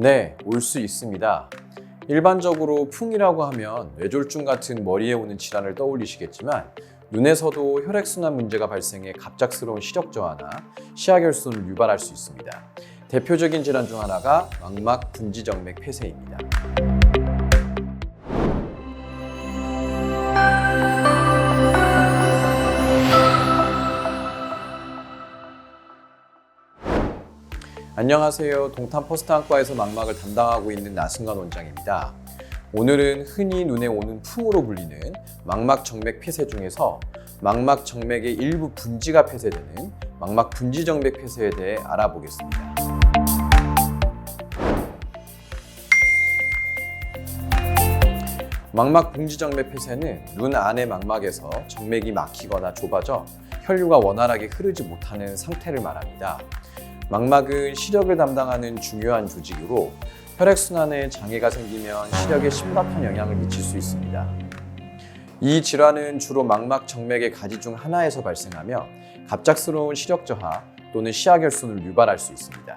네, 올 수 있습니다. 일반적으로 풍이라고 하면 뇌졸중 같은 머리에 오는 질환을 떠올리시겠지만 눈에서도 혈액순환 문제가 발생해 갑작스러운 시력 저하나 시야결손을 유발할 수 있습니다. 대표적인 질환 중 하나가 망막 분지정맥 폐쇄입니다. 안녕하세요. 동탄 포스트한과에서 망막을 담당하고 있는 나승관 원장입니다. 오늘은 흔히 눈에 오는 풍으로 불리는 망막 정맥 폐쇄 중에서 망막 정맥의 일부 분지가 폐쇄되는 망막 분지 정맥 폐쇄에 대해 알아보겠습니다. 망막 분지 정맥 폐쇄는 눈 안의 망막에서 정맥이 막히거나 좁아져 혈류가 원활하게 흐르지 못하는 상태를 말합니다. 망막은 시력을 담당하는 중요한 조직으로 혈액순환에 장애가 생기면 시력에 심각한 영향을 미칠 수 있습니다. 이 질환은 주로 망막 정맥의 가지 중 하나에서 발생하며 갑작스러운 시력 저하 또는 시야결손을 유발할 수 있습니다.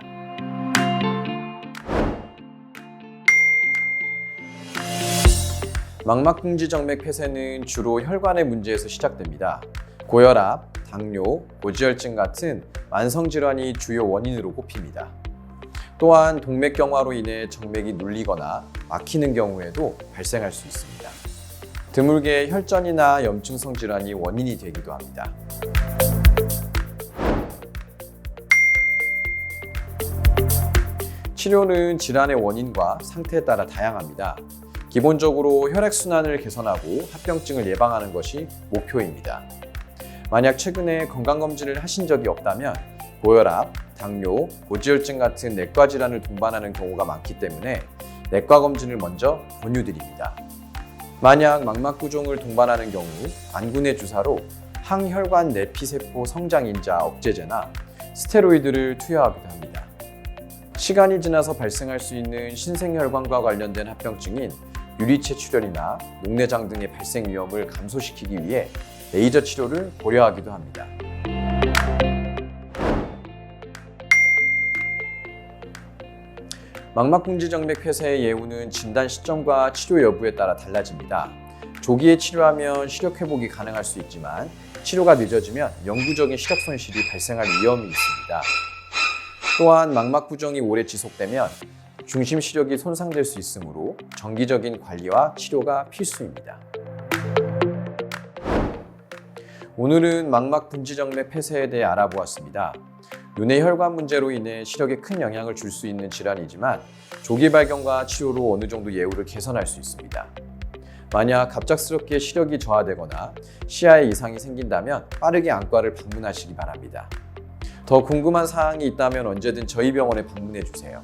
망막궁지 정맥 폐쇄는 주로 혈관의 문제에서 시작됩니다. 고혈압, 당뇨, 고지혈증 같은 만성 질환이 주요 원인으로 꼽힙니다. 또한 동맥경화로 인해 정맥이 눌리거나 막히는 경우에도 발생할 수 있습니다. 드물게 혈전이나 염증성 질환이 원인이 되기도 합니다. 치료는 질환의 원인과 상태에 따라 다양합니다. 기본적으로 혈액순환을 개선하고 합병증을 예방하는 것이 목표입니다. 만약 최근에 건강검진을 하신 적이 없다면 고혈압, 당뇨, 고지혈증 같은 내과 질환을 동반하는 경우가 많기 때문에 내과 검진을 먼저 권유드립니다. 만약 망막구종을 동반하는 경우 안군의 주사로 항혈관 내피세포 성장인자 억제제나 스테로이드를 투여하기도 합니다. 시간이 지나서 발생할 수 있는 신생혈관과 관련된 합병증인 유리체 출혈이나 녹내장 등의 발생 위험을 감소시키기 위해 레이저 치료를 고려하기도 합니다. 망막궁지정맥 폐쇄의 예후는 진단 시점과 치료 여부에 따라 달라집니다. 조기에 치료하면 시력 회복이 가능할 수 있지만 치료가 늦어지면 영구적인 시력 손실이 발생할 위험이 있습니다. 또한 망막 부종이 오래 지속되면 중심 시력이 손상될 수 있으므로 정기적인 관리와 치료가 필수입니다. 오늘은 망막 분지정맥 폐쇄에 대해 알아보았습니다. 눈의 혈관 문제로 인해 시력에 큰 영향을 줄 수 있는 질환이지만 조기 발견과 치료로 어느 정도 예후를 개선할 수 있습니다. 만약 갑작스럽게 시력이 저하되거나 시야에 이상이 생긴다면 빠르게 안과를 방문하시기 바랍니다. 더 궁금한 사항이 있다면 언제든 저희 병원에 방문해 주세요.